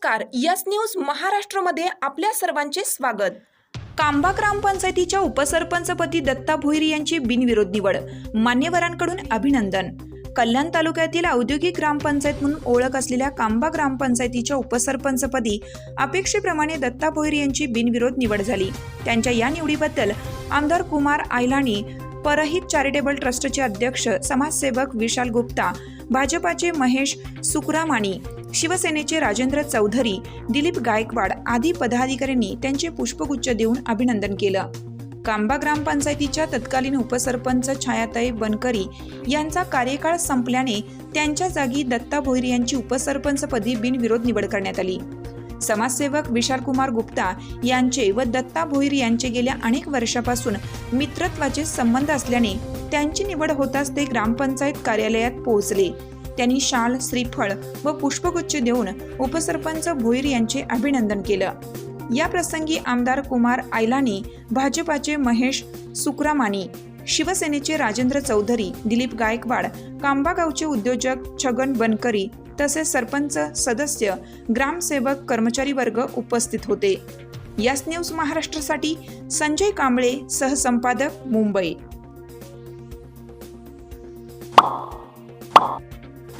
नमस्कार. Yes news महाराष्ट्रमध्ये आपल्या सर्वांचे स्वागत. कांबा ग्रामपंचायतीच्या उपसरपंचपदी दत्ता भोईर यांची बिनविरोध निवड. मान्यवरांकडून अभिनंदन. कल्याण तालुक्यातील औद्योगिक ग्रामपंचायत म्हणून ओळख असलेल्या कांबा ग्रामपंचायतीच्या उपसरपंचपदी अपेक्षेप्रमाणे दत्ता भोईर यांची बिनविरोध निवड झाली. त्यांच्या या निवडीबद्दल आमदार कुमार आयलाणी परहित चॅरिटेबल ट्रस्टचे अध्यक्ष समाजसेवक विशाल गुप्ता भाजपाचे महेश सुकरामाणी शिवसेनेचे राजेंद्र चौधरी दिलीप गायकवाड आदी पदाधिकाऱ्यांनी त्यांचे पुष्पगुच्छ देऊन अभिनंदन केलं. कांबा ग्रामपंचायतीच्या तत्कालीन उपसरपंच छायाताई बनकरी यांचा कार्यकाळ संपल्याने त्यांच्या जागी दत्ता भोईर यांची उपसरपंचपदी बिनविरोध निवड करण्यात आली. समाजसेवक विशाल कुमार गुप्ता यांचे व दत्ता भोईर यांचे गेल्या अनेक वर्षापासून मित्रत्वाचे संबंध असल्याने त्यांची निवड होताच ते ग्रामपंचायत कार्यालयात पोहोचले. त्यांनी शाल श्रीफळ व पुष्पगुच्छ देऊन उपसरपंच भोईर यांचे अभिनंदन केलं. या प्रसंगी आमदार कुमार आयलानी भाजपाचे महेश सुक्रामानी शिवसेनेचे राजेंद्र चौधरी दिलीप गायकवाड कांबागावचे उद्योजक छगन बनकरी तसेच सरपंच सदस्य ग्रामसेवक कर्मचारी वर्ग उपस्थित होते. यास न्यूज महाराष्ट्रासाठी संजय कांबळे सहसंपादक मुंबई.